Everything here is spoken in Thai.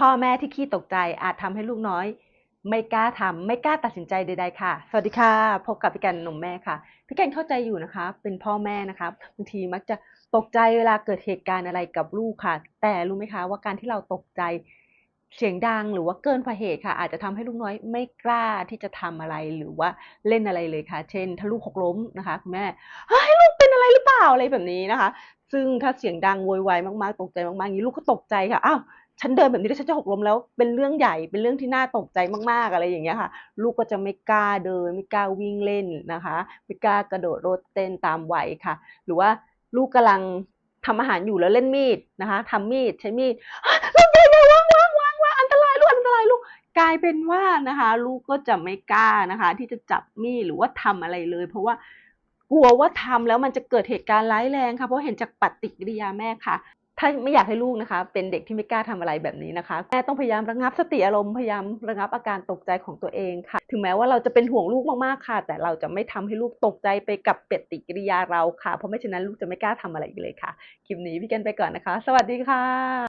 พ่อแม่ที่ขี้ตกใจอาจทำให้ลูกน้อย ไม่กล้าทำไม่กล้าตัดสินใจใดๆค่ะ สวัสดีค่ะ พบกับพี่แกนหนุ่มแม่ค่ะ พี่แกนเข้าใจอยู่นะคะ เป็นพ่อแม่นะคะบางทีมักจะตกใจเวลาเกิดเหตุการณ์อะไรกับลูกค่ะ แต่รู้ไหมคะว่าการที่เราตกใจเสียงดังหรือว่าเกินกว่าเหตุค่ะ อาจจะทำให้ลูกน้อยไม่กล้าที่จะทำอะไรหรือว่าเล่นอะไรเลยค่ะ เช่น ถ้าลูกหกล้มนะคะคุณแม่เฮ้ยลูกเป็นอะไรหรือเปล่าอะไรแบบนี้นะคะ ซึ่งถ้าเสียงดังโวยวายมากๆ ตกใจมากๆอย่างนี้ลูกก็ตกใจค่ะ อ้าว ฉันเดินแบบนี้แล้วฉันจะหกล้มแล้ว เป็นเรื่องใหญ่ เป็นเรื่องที่น่าตกใจมากๆ อะไรอย่างเงี้ยค่ะ ลูกก็จะไม่กล้าเดิน ไม่กล้าวิ่งเล่นนะคะ ไม่กล้ากระโดดโลดเต้นตามวัยค่ะ หรือว่าลูกกำลังทำอาหารอยู่แล้วเล่นมีดนะคะทำมีดใช้มีดลูกเดี๋ยวๆวางวางวางวางอันตรายลูกอันตรายลูกกลายเป็นว่านะคะ ลูกก็จะไม่กล้านะคะ ที่จะจับมีดหรือว่าทำอะไรเลย เพราะว่า กลัวว่าทำแล้วมันจะเกิดเหตุการณ์ร้ายแรงค่ะเพราะเห็นจากปฏิกิริยาแม่ค่ะ ถ้าไม่อยากให้ลูกนะคะ เป็นเด็กที่ไม่กล้าทำอะไรแบบนี้นะคะแม่ต้องพยายามระงับสติอารมณ์พยายามระงับอาการตกใจของตัวเองค่ะ ถึงแม้ว่าเราจะเป็นห่วงลูกมากๆค่ะ แต่เราจะไม่ทำให้ลูกตกใจไปกับปฏิกิริยาเราค่ะ เพราะไม่ฉะนั้นลูกจะไม่กล้าทำอะไรอีกเลยค่ะคลิปนี้พี่แกนไปก่อนนะคะ สวัสดีค่ะ